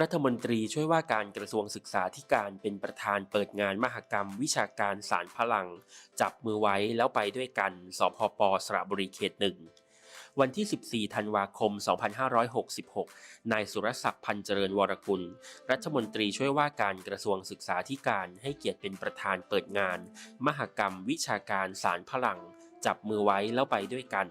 รัฐมนตรีช่วยว่าการกระทรวงศึกษาธิการเป็นประธานเปิดงานมหกรรม วิชาการสารพลัง จับมือไว้แล้วไปด้วยกันสพปสระบุรีเขตหนึ่งวันที่ 14 ธันวาคม 2566 นายสุรศักดิ์พันเจริญวรกุล รัฐมนตรีช่วยว่าการกระทรวงศึกษาธิการให้เกียรติเป็นประธานเปิดงาน มหกรรมวิชาการสารพลัง จับมือไว้แล้วไปด้วยกัน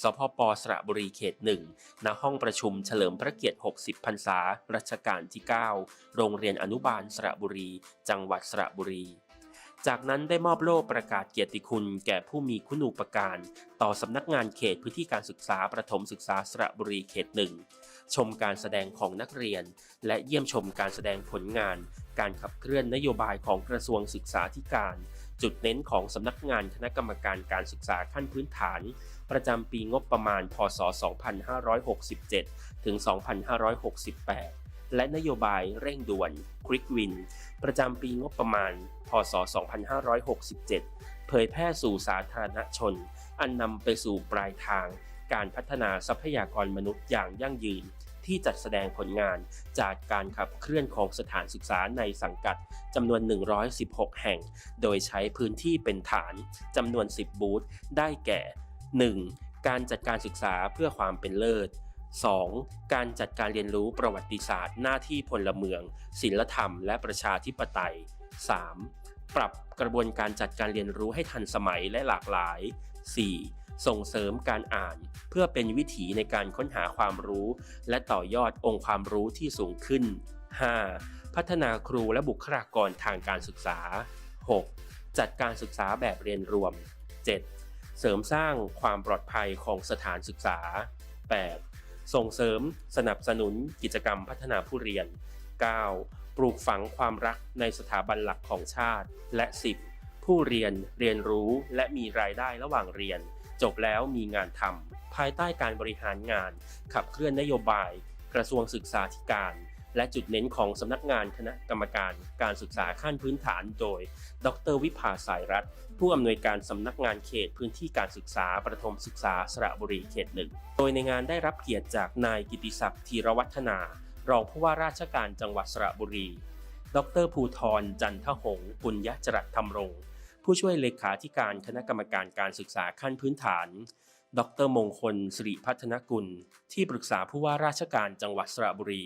สพปสระบุรีเขตหนึ่งณห้องประชุมเฉลิมพระเกียรติ 60 พรรษารัชกาลที่ 9 โรงเรียนอนุบาลสระบุรี จังหวัดสระบุรี จากนั้นได้มอบโล่ประกาศเกียรติคุณแก่ผู้มีคุณูปการต่อสำนักงานเขตพื้นที่การศึกษาประถมศึกษาสระบุรีเขตหนึ่งชมการแสดงของนักเรียน และเยี่ยมชมการแสดงผลงาน การขับเคลื่อนนโยบายของกระทรวงศึกษาธิการ จุดเน้นของสำนักงานคณะกรรมการการศึกษาขั้นพื้นฐาน ประจำปีงบประมาณพศ 2567 ถึง 2568 และนโยบายเร่งด่วน Quick Win ประจำปีงบประมาณ พศ 2567 เผยแพร่สู่สาธารณชน อันนำไปสู่ปลายทางการพัฒนาทรัพยากรมนุษย์อย่างยั่งยืน ที่จัดแสดงผลงานจากการขับเคลื่อนของสถานศึกษาในสังกัดจำนวน 116 แห่ง โดยใช้พื้นที่เป็นฐานจำนวน 10 บูธได้แก่ 1. การจัดการศึกษาเพื่อความเป็นเลิศ 2. การจัดการเรียนรู้ประวัติศาสตร์ หน้าที่พลเมือง ศิลธรรม และประชาธิปไตย 3. ปรับกระบวนการจัดการเรียนรู้ให้ทันสมัยและหลากหลาย 4. ส่งเสริมการอ่าน เพื่อเป็นวิถีในการค้นหาความรู้ และต่อยอดองค์ความรู้ที่สูงขึ้น 5. พัฒนาครูและบุคลากรทางการศึกษา 6. จัดการศึกษาแบบเรียนรวม 7. เสริมสร้างความปลอดภัยของสถานศึกษา 8. ส่งเสริมสนับสนุนกิจกรรมพัฒนาผู้เรียน 9. ปลูกฝังความรักในสถาบันหลักของชาติ และ 10. ผู้เรียนเรียนรู้และมีรายได้ระหว่างเรียน จบแล้วมีงานทำภายใต้การบริหารงาน ขับเคลื่อนนโยบาย กระทรวงศึกษาธิการ และจุดเน้นของสำนักงานคณะกรรมการการศึกษาขั้นพื้นฐานโดย ดรวิภาสายรัฐผู้อำนวยการสำนักงานเขตพื้นที่การศึกษาประถมศึกษาสระบุรีเขตหนึ่ง โดยในงานได้รับเกียรติจากนายกิติศักดิ์ธีรวัฒนา รองผู้ว่าราชการจังหวัดสระบุรี ดรภูธรจันทหงปุญญจรัตธรรมรงผู้ช่วยเลขาธิการคณะกรรมการการศึกษาขั้นพื้นฐาน ดรมงคลสิริพัฒนกุล ที่ปรึกษาผู้ว่าราชการจังหวัดสระบุรี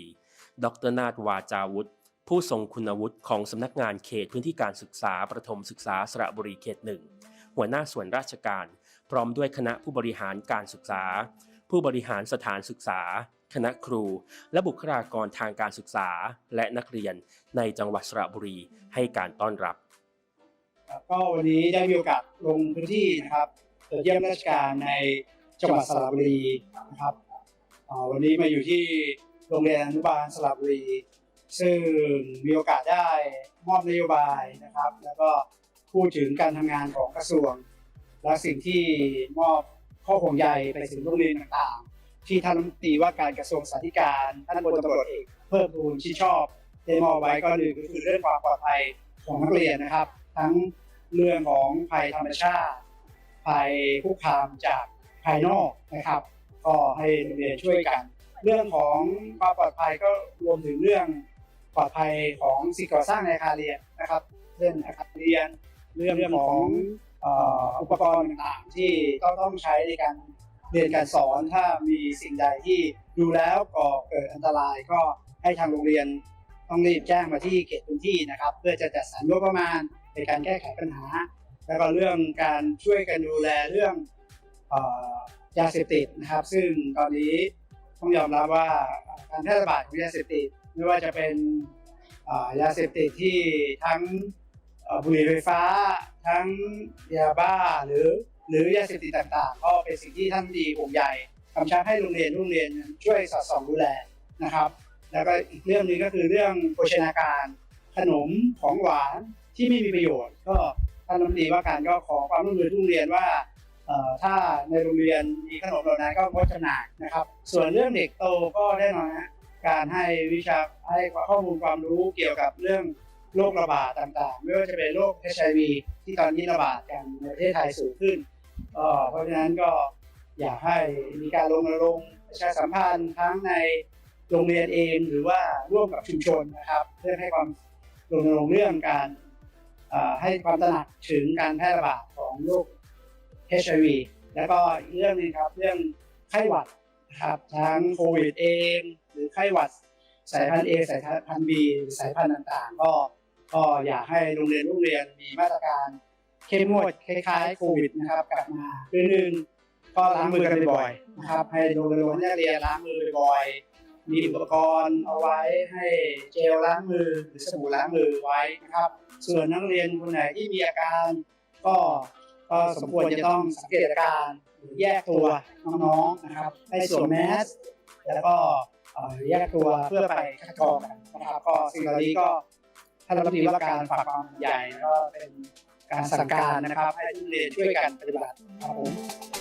ดรนาฏวาจาวุฒิผู้ทรงคุณวุฒิของสำนักงานเขตพื้นที่การศึกษาประถมศึกษาสระบุรีเขตหนึ่งหัวหน้าส่วนราชการ พร้อมด้วยคณะผู้บริหารการศึกษา ผู้บริหารสถานศึกษา คณะครู และบุคลากรทางการศึกษา และนักเรียนในจังหวัดสระบุรีให้การต้อนรับก็วันนี้ได้มีโอกาสลงพื้นที่นะครับตรวจเยี่ยมราชการในจังหวัดสระบุรีนะครับวันนี้มาอยู่ที่ โรงเรียนอนุบาลสระบุรี ซึ่งมีโอกาสได้มอบนโยบายนะครับ แล้วก็พูดถึงการทำงานของกระทรวง และสิ่งที่มอบข้อห่วงใยไปถึงโรงเรียนต่างๆ ที่ท่านรัฐมนตรีว่าการกระทรวงสาธการ ท่านพลตำรวจเอกเพิ่มพูนชิดชอบได้มอบไว้ก็หนึ่งก็คือเรื่องความปลอดภัยของนักเรียนนะครับ ทั้งเรื่องของภัยธรรมชาติ ภัยคุกคามจากภายนอกนะครับ ก็ให้โรงเรียนช่วยกัน เรื่องของความปลอดภัยก็รวมถึงเรื่องปลอดภัยของสิ่งก่อสร้างในอาคารเรียนนะครับ เรื่องอาคารเรียน เรื่องของอุปกรณ์ต่างๆ ที่ต้องต้องใช้ในการเรียนการสอนถ้ามีสิ่งใดที่ดูแล้วก่อเกิดอันตรายก็ให้ทางโรงเรียนต้องรีบแจ้งมาที่เขตพื้นที่นะครับ เพื่อจะจัดสรรงบประมาณในการแก้ไขปัญหา แล้วก็เรื่องการช่วยกันดูแลเรื่องอยาเสพติดนะครับ ซึ่งตอนนี้ ต้องยอมรับว่าการแพร่ระบาดของยาเสพติดไม่ว่าจะเป็นยาเสพติดที่ทั้งบุหรี่ไฟฟ้า ทั้งยาบ้าหรือหรือยาเสพติดต่างๆ ก็เป็นสิ่งที่ท่านดีห่วงใยกำชับให้โรงเรียนโรงเรียนช่วยสอดส่องดูแลนะครับ แล้วก็อีกเรื่องหนึงก็คือเรื่องโภชนาการ ขนมของหวานที่ไม่มีประโยชน์ ก็ท่านรัฐมนตรีว่าการก็ขอความร่วมมือทุกโรงเรียนว่า ถ้าในโรงเรียนมีขนมเหล่านั้นก็งดจนานะครับ ส่วนเรื่องเด็กโตก็แน่นอนฮะการให้วิชาให้ข้อมูลความรู้เกี่ยวกับเรื่องโรคระบาดต่างๆ ไม่ว่าจะเป็นโรค HIV ที่ตอนนี้ระบาดกันในประเทศไทยสูงขึ้น เพราะฉะนั้นก็อยากให้มีการรณรงค์ประชาสัมพันธ์ทั้งในโรงเรียนเองหรือว่าร่วมกับชุมชนนะครับ เพื่อให้ความรณรงค์เรื่องการให้ความตระหนักถึงการแพร่ระบาดของโรค HIV แล้วก็อีกเรื่องนึงครับเรื่องไข้หวัดนะครับทั้งโควิดเอง หรือไข้หวัดสายพันธุ์ A สายพันธุ์ B หรือสายพันธุ์ต่างๆ ก็ก็อยากให้โรงเรียนโรงเรียนมีมาตรการเข้มงวดคล้ายๆโควิดนะครับกลับมาคือหนึ่งก็ล้างมือกันบ่อยๆนะครับ ให้โรงเรียนนักเรียนล้างมือบ่อยๆมีอุปกรณ์เอาไว้ให้เจลล้างมือหรือสบู่ล้างมือไว้นะครับ ส่วนนักเรียนคนไหนที่มีอาการก็ ก็สมควรจะต้องสังเกตอาการหรือแยกตัวน้องๆนะครับให้สวมแมสแล้วก็แยกตัวเพื่อไปคัดกรองกันนะครับ ก็สิ่งเหล่านี้ก็ท่านรัฐมนตรีว่าการฝากความใหญ่ก็เป็นการสั่งการนะครับ ให้ทุกเรียนช่วยกันปฏิบัติครับผม